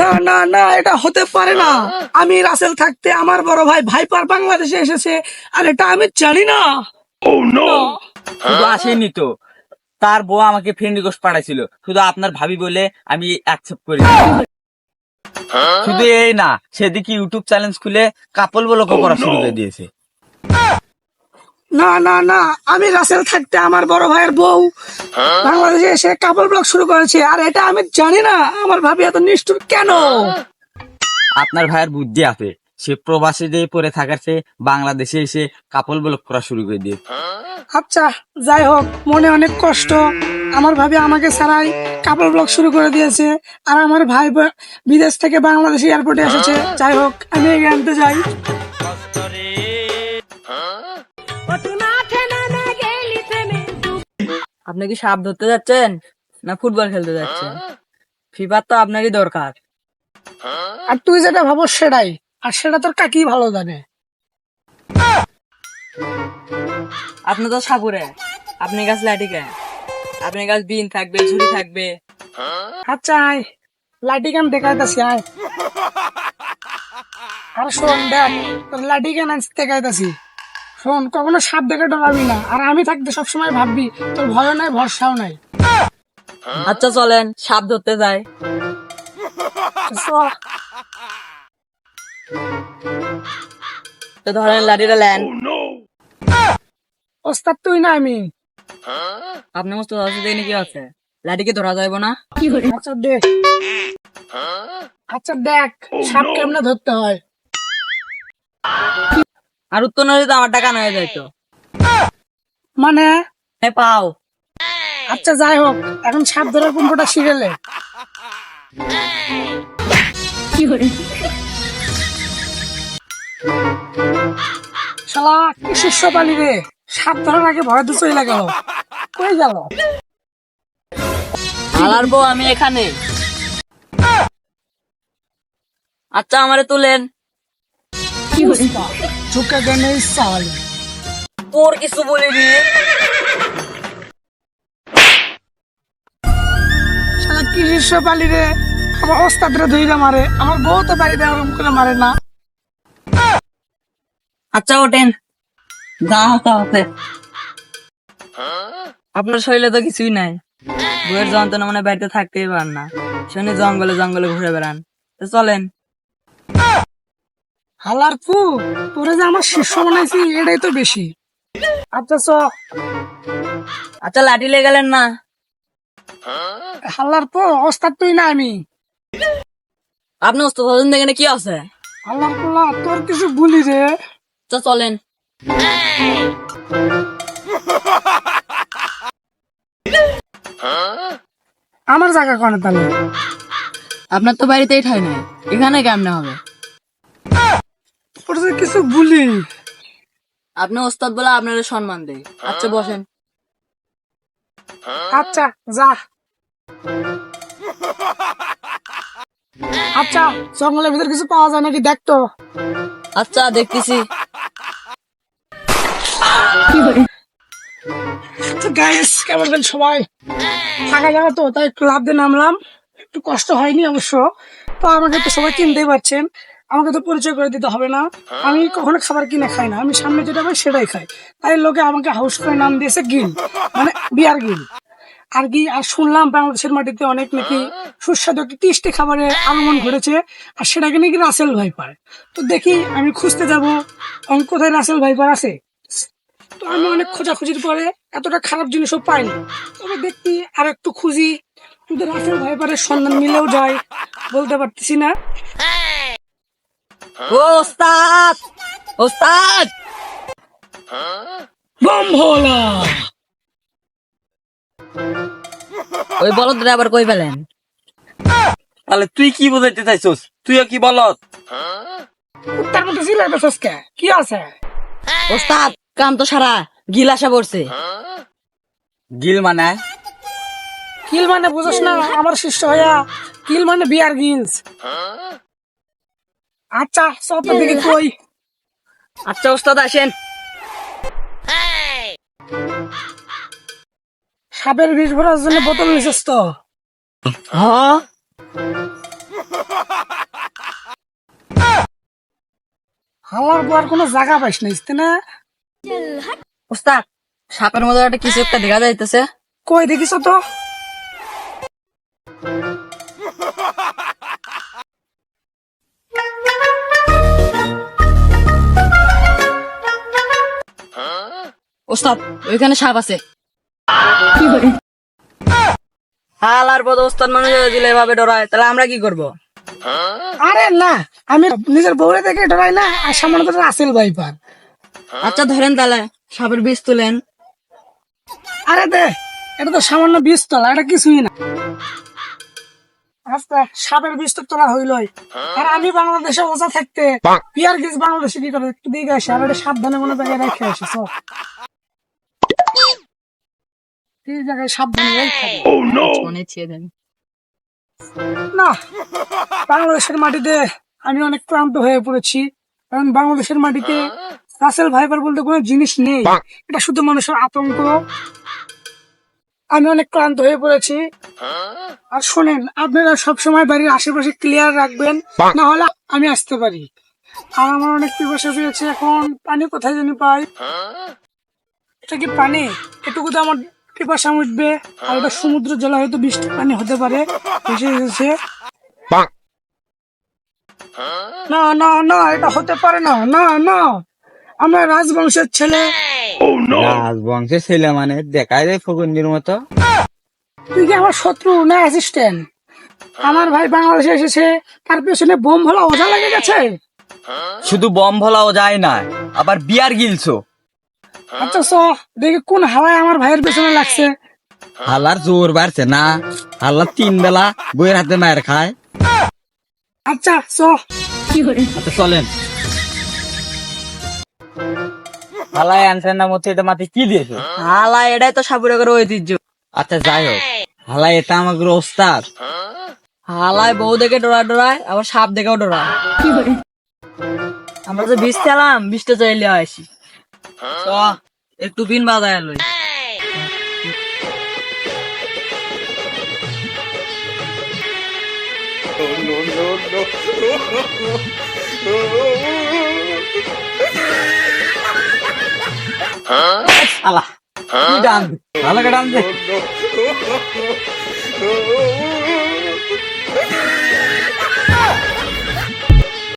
না না না এটা হতে পারে না। আমি রাসেল থাকতে আমার বড় ভাই ভাইপার বাংলাদেশে এসেছে আর এটা আমি জানি না। না। শুধু আসেনি তো। তার বউ আমাকে ফ্রেন্ড রিকোয়েস্ট পাঠাইছিল। শুধু আপনার ভাবি বলে আমি অ্যাকসেপ্ট করি শুধু এই না সেদিকে ইউটিউব চ্যানেল খুলে কাপল বলে করা শুরু করে দিয়েছে। না না না আমি রাসেল থাকতে আমার বড় ভাইয়ের বউ বাংলাদেশে এসে কাপড় ব্লগ শুরু করেছে আর এটা আমি জানি না। আমার ভাবি এত নিষ্ঠুর কেন? আপনার ভাইয়ের বুদ্ধি আছে। সে প্রবাসী দিয়ে পড়ে থাকার চেয়ে বাংলাদেশে এসে কাপল ব্লক করা শুরু করে দিয়ে আচ্ছা যাই হোক মনে অনেক কষ্ট। আমার ভাবি আমাকে ছাড়াই কাপড় ব্লগ শুরু করে দিয়েছে আর আমার ভাই বিদেশ থেকে বাংলাদেশ এয়ারপোর্টে এসেছে। যাই হোক আমি এগিয়ে আনতে যাই। আপনি কি সাপ ধরতে যাচ্ছেন? না ফুটবল খেলতে যাচ্ছেন? ফিফার তো আপনারই দরকার। আর তুই যেটা ভাবো সেটাই। আর সেটা তোর কাকি ভালো জানে। আপনি তো সাপুরে। আপনি গাছ লাঠিকে আপনি গাছ বিন থাকবে ঝুড়ি থাকবে। আচ্ছা আয় লাঠি কেন দেখাইতাছি আয়। আর শোন দেখ তোর লাঠি কেন দেখাইতাছি শোন কখনো সাপ দেখে ডরাবি না। আর আমি থাকতে সবসময় ভাববি তোর ভয় নাই ভরসাও নাই। আচ্ছা চলেন সাপ ধরতে যাই। তো ধরেন লাঠিটা লেন ওস্তাদ তুই না আমি। আপনি মস্ত ধরতে দেখে কি আছে? লাঠিকে ধরা যাইব না? কি আচ্ছা দেখ। আচ্ছা দেখ সাপ কেমনে ধরতে হয়? আর উত্তর নদীতে আমার টাকা নয় যাইতো মানে? এ পাও। আচ্ছা যাই হোক এখন সাপ ধরার শিখেলে? শালা কি শিষ্য পালি রে? সাপ ধরার আগে ভয় তো চলে গেল কই গেল? আলার বউ আমি এখানে। আচ্ছা আমারে তুলেন। কি ঝুঁকে তোর কিছু বলিনি শালা কি শিষ্য পালি রে? আমার ওস্তাদরা ধইরা মারে আমার বউ তো বাড়িতে ওরকম করে মারে না। আচ্ছা ওঠেন। যা হতে হতে আপনার শরীরে তো কিছুই নাই। বইয়ের যন্ত্রণা মানে বাড়িতে থাকতেই পারেন না। শুনে জঙ্গলে জঙ্গলে ঘুরে বেড়ান। চলেন। হালার পু তোরে যে আমার শিষ্য বানাইছি এটাই তো বেশি। আচ্ছা চ। আচ্ছা লাঠি লেগে গেলেন না। হাল্লার পো ওস্তাদ তুই না আমি। আপনি ওস্তাদ হলেন দেখে কি আছে? হাল্লার পোলা তোর কিছু বলি রে তো চলেন। আমার জায়গা কনে তাহলে? আপনার তো বাড়িতেই ঠাই নাই। এখানে কেমনে হবে? যে কিছু বলি। আপনি ওস্তাদ বলে আপনার সম্মান দেয় আচ্ছা বসেন। আচ্ছা যা। আচ্ছা জঙ্গলের ভিতর কিছু পাওয়া যায় নাকি? দেখ তো। আচ্ছা দেখতেছি। গাইস কেমন আছেন সবাই? ফাঁকা জায়গা তো তাই একটু লাভ দিয়ে নামলাম। একটু কষ্ট হয়নি অবশ্য। তো আমাকে তো সবাই চিনতেই পারছেন। আমাকে তো পরিচয় করে দিতে হবে না। আমি কখনো খাবার কিনে খাই না। আমি সামনে যেটা পাই সেটাই খাই। তাই লোকে আমাকে হাউস করে নাম দিয়েছে গিল মানে বিয়ার গিল। আর কি আর শুনলাম বাংলাদেশের মাটিতে অনেক নাকি সুস্বাদু একটি টেস্টি খাবারের আগমন ঘটেছে, আর সেটাকে নাকি রাসেল ভাইপার। তো দেখি, আমি খুঁজতে যাব কোথায় রাসেল ভাইপার আছে? তো আমি অনেক খোঁজাখুঁজির পরে এতটা খারাপ জিনিসও পাইনি। তবে দেখি, আর একটু খুঁজি। কিন্তু রাসেল ভাইপারের সন্ধান মিলেও যায়, বলতে পারতেছি না। ও ওস্তাদ! ওস্তাদ! বম ভোলা ওই বলদ আবার কই পেলেন? তাহলে তুই কি বোঝাইতে চাইছস? তুইও কি বলত উত্তর মধ্যে জিলে বেসসকে কি? আছে? ওস্তাদ কাম তো সারা গিল আসা পড়ছে। গিল মানে? কিল মানে বুঝছ না আমার শিষ্য হইয়া কিল মানে বিয়ার গিলস আচ্ছা সব দিকে কই? আচ্ছা ওস্তাদ আসেন। সাপের বিষ ভরার জন্য বোতল নিছিস তো? হ্যাঁ। হালার পর কোনো জায়গা পাইস না ইস্তে না। ওস্তাদ সাপের মধ্যে একটা কিছু একটা দেখা যাইতেছে। কই দেখিস তো? ওস্তাদ ওইখানে সাপ আছে। হাল আর ওস্তাদ মানুষ দিলে এভাবে ডরায় তাহলে আমরা কি করব? আরে না আমি নিজের বউরে দেখে ডরাই না আর সামনে তো আসেল ভাইপার। আচ্ছা ধরেন তাহলে সাপের বিষ তুলেন। আরে দে এটা তো সামান্য বিষ তলা এটা কিছুই না। আচ্ছা সাপের বিষ তো তোলা হইলই। আর আমি বাংলাদেশে ওজা থাকতে পিয়ার গিস বাংলাদেশে কি করে? একটু দিকে আসে আর এটা সাবধানে কোনো জায়গায় রেখে আসে এই জায়গায় সাবধানে মনে ছিয়ে দেন। না বাংলাদেশের মাটিতে আমি অনেক ক্লান্ত হয়ে পড়েছি। কারণ বাংলাদেশের মাটিতে রাসেল ভাইবার বলতে কোনো জিনিস নেই। এটা শুধু মানুষের আতঙ্ক। আমি অনেক ক্লান্ত হয়ে পড়েছি। আর শোনেন আপনারা সবসময় বাড়ির আশেপাশে ক্লিয়ার রাখবেন। না হলে আমি আসতে পারি। আর আমার অনেক পিপাসা পেয়েছে। এখন পানি কোথায় জানি পাই। এটা কি পানি? এটুকু তো আমার পিপাসা উঠবে আর এটা সমুদ্র জলে হয়তো বৃষ্টি পানি হতে পারে। এসে এসেছে না না না এটা হতে পারে না না না। আমরা রাজবংশের ছেলে। রাজবংশের ছেলে মানে দেখায় যায় ফকুন্দির মতো। তুই কি আমার শত্রু না অ্যাসিস্ট্যান্ট আমার ভাই বাংলাদেশে এসেছে তার পেছনে বোম ভোলা ওঝা লেগে গেছে? শুধু বম ভোলাও যায় না আবার বিয়ার গিলছো। আচ্ছা চ দেখি কোন হাওয়ায় আমার ভাইয়ের পেছনে লাগছে। হাল্লার জোর বাড়ছে না। হাল্লার তিন বেলা বইয়ের হাতে মায়ের খায়। আচ্ছা চ। আচ্ছা চলেন। হালাই আনছেন না মধ্যে এটা মাথায় কি দিয়েছে? হালা এটাই তো সাপুরে ঐতিহ্য। আচ্ছা যাই হোক। হালাই এটা আমাকে ওস্তাদ। হালায় বউ দেখে ডরায় ডরায় আবার সাপ দেখেও ডরায়। আমরা যে বিষ খেলাম বিষটা চাইলে আসি। একটু পিন বাজায় লই। আলা কি ডান ভালো ডান দে।